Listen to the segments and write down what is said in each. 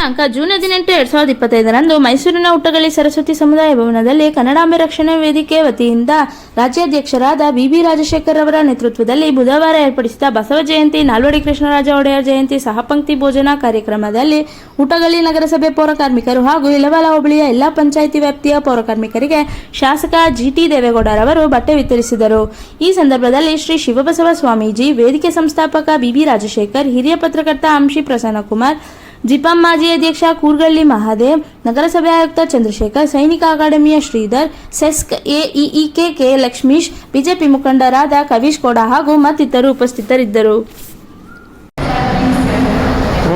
ದಿನಾಂಕ ಜೂನ್ ಹದಿನೆಂಟು ಎರಡ್ ಸಾವಿರದ ಇಪ್ಪತ್ತೈದರಂದು ಮೈಸೂರಿನ ಹುಟ್ಟಗಳಿ ಸರಸ್ವತಿ ಸಮುದಾಯ ಭವನದಲ್ಲಿ ಕನ್ನಡಾಂಬೆ ರಕ್ಷಣಾ ವೇದಿಕೆ ವತಿಯಿಂದ ರಾಜ್ಯಾಧ್ಯಕ್ಷರಾದ ಬಿಬಿ ರಾಜಶೇಖರ್ ಅವರ ನೇತೃತ್ವದಲ್ಲಿ ಬುಧವಾರ ಏರ್ಪಡಿಸಿದ ಬಸವ ಜಯಂತಿ, ನಾಲ್ವಡಿ ಕೃಷ್ಣರಾಜ ಒಡೆಯರ್ ಜಯಂತಿ, ಸಹಪಂಕ್ತಿ ಭೋಜನ ಕಾರ್ಯಕ್ರಮದಲ್ಲಿ ಹುಟ್ಟಗಳಿ ನಗರಸಭೆ ಪೌರಕಾರ್ಮಿಕರು ಹಾಗೂ ಇಲವಾಲ ಹೋಬಳಿಯ ಎಲ್ಲಾ ಪಂಚಾಯಿತಿ ವ್ಯಾಪ್ತಿಯ ಪೌರಕಾರ್ಮಿಕರಿಗೆ ಶಾಸಕ ಜಿಟಿ ದೇವೇಗೌಡರವರು ಬಟ್ಟೆ ವಿತರಿಸಿದರು. ಈ ಸಂದರ್ಭದಲ್ಲಿ ಶ್ರೀ ಶಿವಬಸವ ಸ್ವಾಮೀಜಿ, ವೇದಿಕೆ ಸಂಸ್ಥಾಪಕ ಬಿಬಿ ರಾಜಶೇಖರ್, ಹಿರಿಯ ಪತ್ರಕರ್ತ ಅಂಶಿ ಪ್ರಸನ್ನಕುಮಾರ್ ಜಿಪಂ ಮಾಜಿ ಅಧ್ಯಕ್ಷ ಕೂರ್ಗಳ್ಳಿ ಮಹಾದೇವ್, ನಗರಸಭೆ ಆಯುಕ್ತ ಚಂದ್ರಶೇಖರ್, ಸೈನಿಕ ಅಕಾಡೆಮಿಯ ಶ್ರೀಧರ್, ಸೆಸ್ಕ್ ಎಇಇಕೆ ಕೆ ಲಕ್ಷ್ಮೀಶ್, ಬಿಜೆಪಿ ಮುಖಂಡರಾದ ಕವೀಶ್ ಕೋಡ ಹಾಗೂ ಮತ್ತಿತರರು ಉಪಸ್ಥಿತರಿದ್ದರು.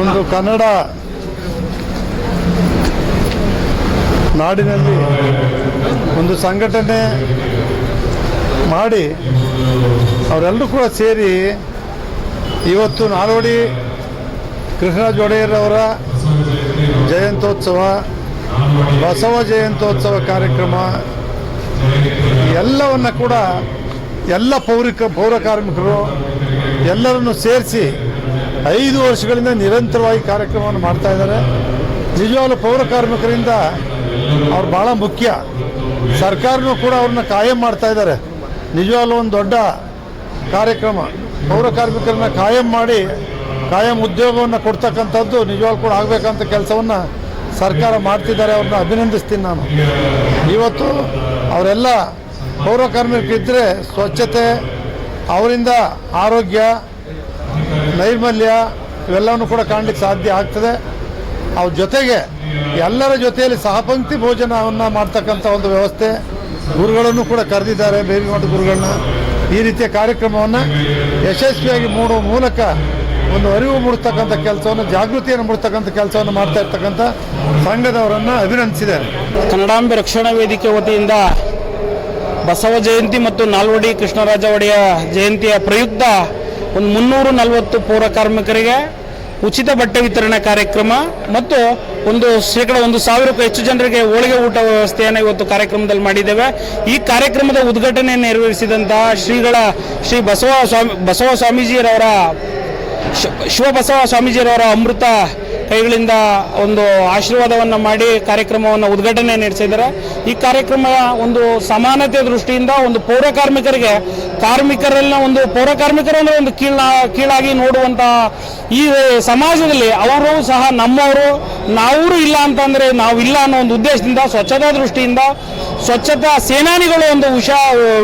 ಒಂದು ಕನ್ನಡ ನಾಡಿನಲ್ಲಿ ಒಂದು ಸಂಘಟನೆ ಮಾಡಿ ಅವರೆಲ್ಲರೂ ಕೂಡ ಸೇರಿ ಇವತ್ತು ನಾಲ್ವಡಿ ಕೃಷ್ಣರಾಜ ಒಡೆಯರವರ ಜಯಂತ್ಯೋತ್ಸವ, ಬಸವ ಜಯಂತ್ಯೋತ್ಸವ ಕಾರ್ಯಕ್ರಮ, ಎಲ್ಲವನ್ನ ಕೂಡ ಎಲ್ಲ ಪೌರಿಕ ಪೌರ ಕಾರ್ಮಿಕರು ಎಲ್ಲರನ್ನು ಸೇರಿಸಿ ಐದು ವರ್ಷಗಳಿಂದ ನಿರಂತರವಾಗಿ ಕಾರ್ಯಕ್ರಮವನ್ನು ಮಾಡ್ತಾ ಇದ್ದಾರೆ. ನಿಜವಾಗ್ಲೂ ಪೌರ ಕಾರ್ಮಿಕರಿಂದ ಅವ್ರು ಭಾಳ ಮುಖ್ಯ. ಸರ್ಕಾರನೂ ಕೂಡ ಅವ್ರನ್ನ ಕಾಯಂ ಮಾಡ್ತಾ ಇದ್ದಾರೆ. ನಿಜವಾಗ್ಲೂ ಒಂದು ದೊಡ್ಡ ಕಾರ್ಯಕ್ರಮ. ಪೌರ ಕಾರ್ಮಿಕರನ್ನ ಕಾಯಂ ಮಾಡಿ ಕಾಯಂ ಉದ್ಯೋಗವನ್ನು ಕೊಡ್ತಕ್ಕಂಥದ್ದು ನಿಜವಾಗ್ಲೂ ಕೂಡ ಆಗಬೇಕಂತ ಕೆಲಸವನ್ನು ಸರ್ಕಾರ ಮಾಡ್ತಿದ್ದಾರೆ, ಅವ್ರನ್ನ ಅಭಿನಂದಿಸ್ತೀನಿ ನಾನು. ಇವತ್ತು ಅವರೆಲ್ಲ ಪೌರ ಕಾರ್ಮಿಕರಿದ್ದರೆ ಸ್ವಚ್ಛತೆ, ಅವರಿಂದ ಆರೋಗ್ಯ, ನೈರ್ಮಲ್ಯ ಇವೆಲ್ಲವನ್ನು ಕೂಡ ಕಾಣಲಿಕ್ಕೆ ಸಾಧ್ಯ ಆಗ್ತದೆ. ಅವ್ರ ಜೊತೆಗೆ ಎಲ್ಲರ ಜೊತೆಯಲ್ಲಿ ಸಹಪಂಕ್ತಿ ಭೋಜನವನ್ನು ಮಾಡ್ತಕ್ಕಂಥ ಒಂದು ವ್ಯವಸ್ಥೆ ಗುರುಗಳನ್ನು ಕೂಡ ಕರೆದಿದ್ದಾರೆ ಬೇವಿಮಠ ಗುರುಗಳನ್ನ. ಈ ರೀತಿಯ ಕಾರ್ಯಕ್ರಮವನ್ನು ಯಶಸ್ವಿಯಾಗಿ ಮೂಡುವ ಮೂಲಕ ಒಂದು ಅರಿವು ಮೂಡಿಸ್ತಕ್ಕಂಥ ಕೆಲಸವನ್ನು, ಜಾಗೃತಿಯನ್ನು ಮೂಡಿಸ್ತಕ್ಕಂಥ ಕೆಲಸವನ್ನು ಮಾಡ್ತಾ ಇರ್ತಕ್ಕಂಥ ಸಂಘದವರನ್ನು ಅಭಿನಂದಿಸಿದ್ದಾರೆ. ಕನ್ನಡಾಂಬೆ ರಕ್ಷಣಾ ವೇದಿಕೆ ವತಿಯಿಂದ ಬಸವ ಜಯಂತಿ ಮತ್ತು ನಾಲ್ವಡಿ ಕೃಷ್ಣರಾಜ ಒಡೆಯ ಜಯಂತಿಯ ಪ್ರಯುಕ್ತ ಒಂದು ಮುನ್ನೂರು ನಲವತ್ತು ಪೌರ ಕಾರ್ಮಿಕರಿಗೆ ಉಚಿತ ಬಟ್ಟೆ ವಿತರಣೆ ಕಾರ್ಯಕ್ರಮ ಮತ್ತು ಒಂದು ಶೇಕಡ ಒಂದು ಸಾವಿರಕ್ಕೂ ಹೆಚ್ಚು ಜನರಿಗೆ ಹೋಳಿಗೆ ಊಟ ವ್ಯವಸ್ಥೆಯನ್ನು ಇವತ್ತು ಕಾರ್ಯಕ್ರಮದಲ್ಲಿ ಮಾಡಿದ್ದೇವೆ. ಈ ಕಾರ್ಯಕ್ರಮದ ಉದ್ಘಾಟನೆ ನೆರವೇರಿಸಿದಂತಹ ಶ್ರೀಗಳ ಶ್ರೀ ಬಸವ ಸ್ವಾಮಿ, ಬಸವ ಸ್ವಾಮೀಜಿಯವರ ಶಿ- ಶಿವಬಸವ ಸ್ವಾಮೀಜಿಯವರ ಅಮೃತ ಕೈಗಳಿಂದ ಒಂದು ಆಶೀರ್ವಾದವನ್ನು ಮಾಡಿ ಕಾರ್ಯಕ್ರಮವನ್ನು ಉದ್ಘಾಟನೆ ನಡೆಸಿದ್ದಾರೆ. ಈ ಕಾರ್ಯಕ್ರಮ ಒಂದು ಸಮಾನತೆ ದೃಷ್ಟಿಯಿಂದ ಒಂದು ಪೌರ ಕಾರ್ಮಿಕರಿಗೆ ಕಾರ್ಮಿಕರೆಲ್ಲ ಒಂದು, ಪೌರ ಕಾರ್ಮಿಕರನ್ನು ಒಂದು ಕೀಳ, ಕೀಳಾಗಿ ನೋಡುವಂತಹ ಈ ಸಮಾಜದಲ್ಲಿ ಅವರು ಸಹ ನಮ್ಮವರು ನಾವೂ ಇಲ್ಲ ಅಂತಂದರೆ ಇಲ್ಲ ಅನ್ನೋ ಒಂದು ಉದ್ದೇಶದಿಂದ, ಸ್ವಚ್ಛತಾ ದೃಷ್ಟಿಯಿಂದ ಸ್ವಚ್ಛತಾ ಸೇನಾನಿಗಳು ಒಂದು ವಿಷ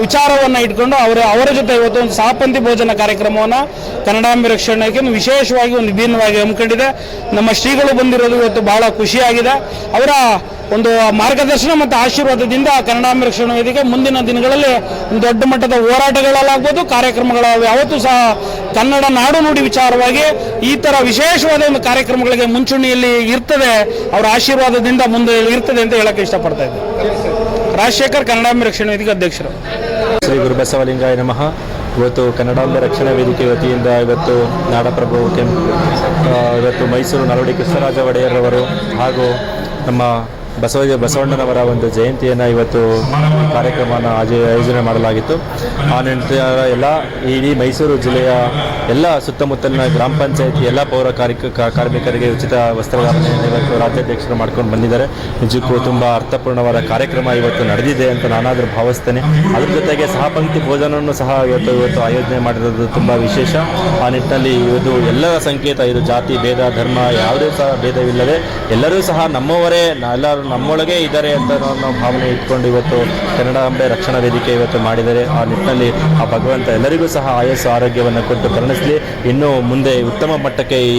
ವಿಚಾರವನ್ನು ಇಟ್ಕೊಂಡು ಅವರ ಅವರ ಜೊತೆ ಇವತ್ತು ಒಂದು ಸಾಪಂತಿ ಭೋಜನ ಕಾರ್ಯಕ್ರಮವನ್ನು ಕನ್ನಡಾಂಬೆ ರಕ್ಷಣೆಗೆ ವಿಶೇಷವಾಗಿ ಒಂದು ವಿಭಿನ್ನವಾಗಿ ಹಮ್ಮಿಕೊಂಡಿದೆ. ನಮ್ಮ ಶ್ರೀಗಳು ಬಂದಿರೋದು ಇವತ್ತು ಬಹಳ ಖುಷಿಯಾಗಿದೆ. ಅವರ ಒಂದು ಮಾರ್ಗದರ್ಶನ ಮತ್ತು ಆಶೀರ್ವಾದದಿಂದ ಕನ್ನಡಾಂಬಿ ರಕ್ಷಣಾ ವೇದಿಕೆ ಮುಂದಿನ ದಿನಗಳಲ್ಲಿ ದೊಡ್ಡ ಮಟ್ಟದ ಹೋರಾಟಗಳಲ್ಲಾಗ್ಬೋದು ಕಾರ್ಯಕ್ರಮಗಳ ಯಾವತ್ತೂ ಸಹ ಕನ್ನಡ ನಾಡು ನುಡಿ ವಿಚಾರವಾಗಿ ಈ ಥರ ವಿಶೇಷವಾದ ಒಂದು ಕಾರ್ಯಕ್ರಮಗಳಿಗೆ ಮುಂಚೂಣಿಯಲ್ಲಿ ಇರ್ತದೆ. ಅವರ ಆಶೀರ್ವಾದದಿಂದ ಮುಂದೆ ಇರ್ತದೆ ಅಂತ ಹೇಳಕ್ಕೆ ಇಷ್ಟಪಡ್ತಾ ಇದ್ದೆ ರಾಜಶೇಖರ್ ಕನ್ನಡಾಂಬೆ ರಕ್ಷಣಾ ವೇದಿಕೆ ಅಧ್ಯಕ್ಷರು. ಶ್ರೀ ಗುರು ಬಸವಲಿಂಗಾಯ ನಮಃ. ಇವತ್ತು ಕನ್ನಡಾಂಬೆ ರಕ್ಷಣಾ ವೇದಿಕೆ ವತಿಯಿಂದ ಇವತ್ತು ನಾಡಪ್ರಭು ಕೆಂಪು ಇವತ್ತು ಮೈಸೂರು ನಾಲ್ವಡಿ ಕೃಷ್ಣರಾಜ ಒಡೆಯರವರು ಹಾಗೂ ನಮ್ಮ ಬಸವ ಬಸವಣ್ಣನವರ ಒಂದು ಜಯಂತಿಯನ್ನು ಇವತ್ತು ಈ ಕಾರ್ಯಕ್ರಮನ ಆಯೋಜನೆ ಮಾಡಲಾಗಿತ್ತು. ಆ ನಂತರ ಎಲ್ಲ ಇಡೀ ಮೈಸೂರು ಜಿಲ್ಲೆಯ ಎಲ್ಲ ಸುತ್ತಮುತ್ತಲಿನ ಗ್ರಾಮ ಪಂಚಾಯತಿ, ಎಲ್ಲ ಪೌರ ಕಾರ್ಮಿಕ ಕಾರ್ಮಿಕರಿಗೆ ಉಚಿತ ವಸ್ತ್ರಧಾರಣೆಯನ್ನು ಇವತ್ತು ರಾಜ್ಯಾಧ್ಯಕ್ಷರು ಮಾಡ್ಕೊಂಡು ಬಂದಿದ್ದಾರೆ. ನಿಜಕ್ಕೂ ತುಂಬ ಅರ್ಥಪೂರ್ಣವಾದ ಕಾರ್ಯಕ್ರಮ ಇವತ್ತು ನಡೆದಿದೆ ಅಂತ ನಾನಾದರೂ ಭಾವಿಸ್ತೇನೆ. ಅದ್ರ ಜೊತೆಗೆ ಸಹಪಂಕ್ತಿ ಭೋಜನವನ್ನು ಸಹ ಇವತ್ತು ಇವತ್ತು ಆಯೋಜನೆ ಮಾಡಿರೋದು ತುಂಬ ವಿಶೇಷ. ಆ ನಿಟ್ಟಿನಲ್ಲಿ ಇವತ್ತು ಎಲ್ಲರ ಸಂಕೇತ, ಇದು ಜಾತಿ, ಭೇದ, ಧರ್ಮ, ಯಾವುದೇ ಸಹ ಭೇದವಿಲ್ಲದೆ ಎಲ್ಲರೂ ಸಹ ನಮ್ಮವರೇ, ನ- ಎಲ್ಲರೂ ನಮ್ಮೊಳಗೆ ಇದ್ದಾರೆ ಅಂತ ನಾವು ಭಾವನೆ ಇಟ್ಕೊಂಡು ಇವತ್ತು ಕನ್ನಡಾಂಬೆ ರಕ್ಷಣಾ ವೇದಿಕೆ ಇವತ್ತು ಮಾಡಿದರೆ ಆ ನಿಟ್ಟಿನಲ್ಲಿ ಆ ಭಗವಂತ ಎಲ್ಲರಿಗೂ ಸಹ ಆಯಸ್ಸು, ಆರೋಗ್ಯವನ್ನು ಕೊಟ್ಟು ಕರುಣಿಸಲಿ. ಇನ್ನು ಮುಂದೆ ಉತ್ತಮ ಮಟ್ಟಕ್ಕೆ ಈ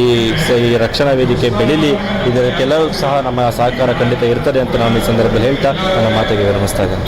ಈ ರಕ್ಷಣಾ ವೇದಿಕೆ ಬೆಳೀಲಿ. ಇದರ ಕೆಲವು ಸಹ ನಮ್ಮ ಸಹಕಾರ ಖಂಡಿತ ಇರ್ತದೆ ಅಂತ ನಾನು ಈ ಸಂದರ್ಭದಲ್ಲಿ ಹೇಳ್ತಾ ನನ್ನ ಮಾತಿಗೆ ವಿರಮಿಸ್ತಾ ಇದ್ದೇನೆ.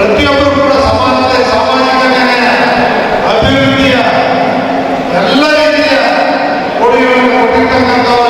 ಪ್ರತಿಯೊಬ್ಬರು ಕೂಡ ಸಮಾನತೆ ಸಾಮಾಜಿಕ ನ್ಯಾಯ ಅಭಿವೃದ್ಧಿಯ ಎಲ್ಲ ರೀತಿಯ ಕೊಡುಗೆ ಕೊಟ್ಟಿರ್ತಕ್ಕಂಥವರು